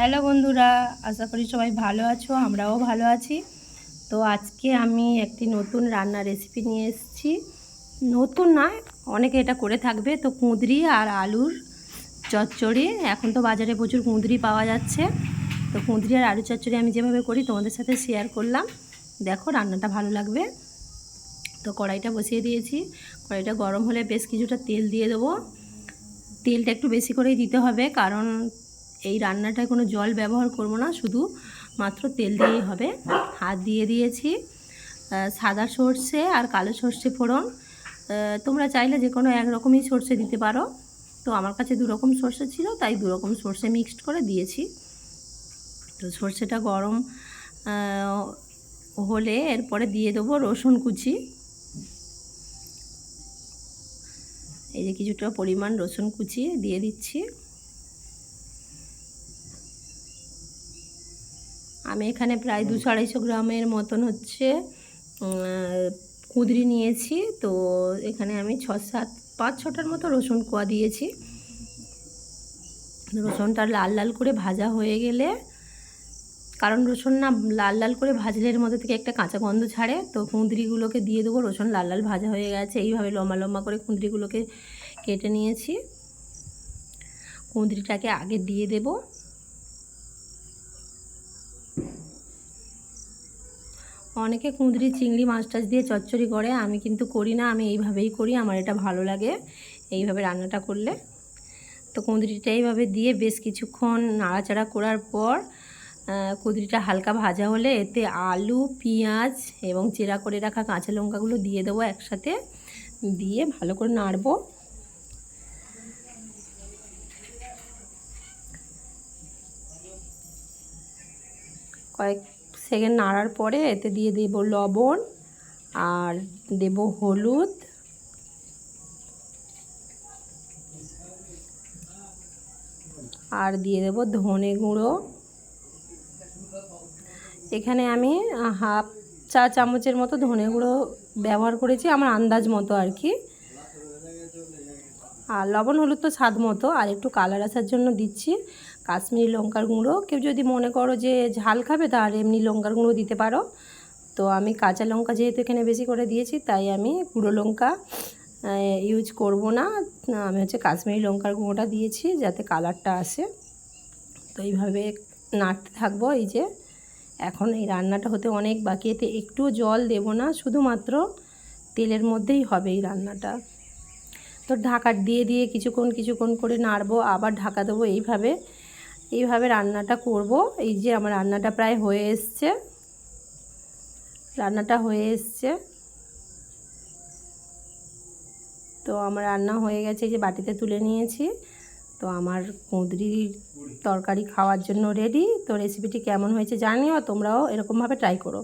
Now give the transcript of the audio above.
Hello বন্ধুরা, আশা করি সবাই ভালো আছো, আমরাও ভালো আছি। তো আজকে আমি একটি নতুন রান্নার রেসিপি নিয়ে এসেছি। নতুন নয় অনেকে এটা করে থাকবে। তো কুঁদরি আর আলুর চচ্চড়ি, এখন তো বাজারে প্রচুর কুঁদরি পাওয়া যাচ্ছে। তো কুঁদরি আর আলু চচ্চড়ি আমি যেভাবে করি, তোমাদের সাথে শেয়ার করলাম। দেখো, রান্নাটা ভালো লাগবে। তো কড়াইটা বসিয়ে দিয়েছি। কড়াইটা গরম হলে বেশ কিছুটা তেল দিয়ে দেবো। তেলটা একটু বেশি করেই দিতে হবে, কারণ এই রান্নাটায় কোনো জল ব্যবহার করব না, শুধু মাত্র তেল দিয়েই হবে। হাত দিয়ে দিয়েছি সাদা সর্ষে আর কালো সর্ষে ফোড়ন। তোমরা চাইলে যে কোনো একরকমই সর্ষে দিতে পারো। তো আমার কাছে দু রকম সর্ষে ছিল, তাই দু রকম সর্ষে মিক্সড করে দিয়েছি। তো সর্ষেটা গরম হলে এরপরে দিয়ে দেবো রসুন কুচি। এই যে কিছুটা পরিমাণ রসুন কুচি দিয়ে দিচ্ছি। আমি এখানে প্রায় দুশো আড়াইশো গ্রামের মতন হচ্ছে কুঁদরি নিয়েছি। তো এখানে আমি ছ সাত পাঁচ ছটার মতো রসুন কোয়া দিয়েছি। রসুনটা লাল লাল করে ভাজা হয়ে গেলে কারণ রসুন না লাল লাল করে ভাজলে এর মধ্যে থেকে একটা কাঁচা গন্ধ ছাড়ে তো কুঁদরিগুলোকে দিয়ে দেবো। রসুন লাল লাল ভাজা হয়ে গেছে এইভাবে লম্বা লম্বা করে কুঁদরিগুলোকে কেটে নিয়েছি। কুঁদরিটাকে আগে দিয়ে দেবো। অনেকে কুঁদরি, চিংড়ি, মাছ টাছ দিয়ে চচ্চড়ি করে, আমি কিন্তু করি না, আমি এইভাবেই করি, আমার এটা ভালো লাগে, এইভাবে রান্নাটা করলে। তো কুঁদরিটা এইভাবে দিয়ে বেশ কিছুক্ষণ নাড়াচাড়া করার পর কুঁদরিটা হালকা ভাজা হলে এতে আলু, পেঁয়াজ এবং চেরা করে রাখা কাঁচা লঙ্কাগুলো দিয়ে দেবো একসাথে, দিয়ে ভালো করে নাড়বো। কয়েক সেকেন্ড নাড়ার পরে এতে দিয়ে দেব লবণ আর দেব হলুদ। আর দিয়ে দেব ধনে গুঁড়ো। এখানে আমি হাফ চা চামচের মতো ধনে গুঁড়ো ব্যবহার করেছি আমার আন্দাজ মতো আর কি। আর লবণ হলুদ তো স্বাদ মতো, আর একটু কালার আসার জন্য দিচ্ছি। কাশ্মীরি লঙ্কার গুঁড়ো। কেউ যদি মনে করো যে ঝাল খাবে তার এমনি লঙ্কার গুঁড়ো দিতে পারো। তো আমি কাঁচা লঙ্কা যেহেতু এখানে বেশি করে দিয়েছি, তাই আমি গুঁড়ো লঙ্কা ইউজ করব না। আমি হচ্ছে কাশ্মীরি লঙ্কার গুঁড়োটা দিয়েছি যাতে কালারটা আসে। তো এইভাবে নাড়তে থাকব এই যে। এখন এই রান্নাটা হতে অনেক বাকি, এতে একটু জল দেব না, শুধুমাত্র তেলের মধ্যেই হবে এই রান্নাটা। তো ঢাকা দিয়ে দিয়ে কিছুক্ষণ কিছুক্ষণ করে নাড়বো, আবার ঢাকা দেবো এইভাবে। এইভাবে রান্নাটা করব। এই যে আমার রান্নাটা প্রায় হয়ে এসছে। রান্নাটা হয়ে এসছে। তো আমার রান্না হয়ে গেছে এই যে বাটিতে তুলে নিয়েছি। তো আমার কুঁদরির তরকারি খাওয়ার জন্য রেডি তো রেসিপিটি কেমন হয়েছে জানিও তোমরাও এরকমভাবে ট্রাই করো।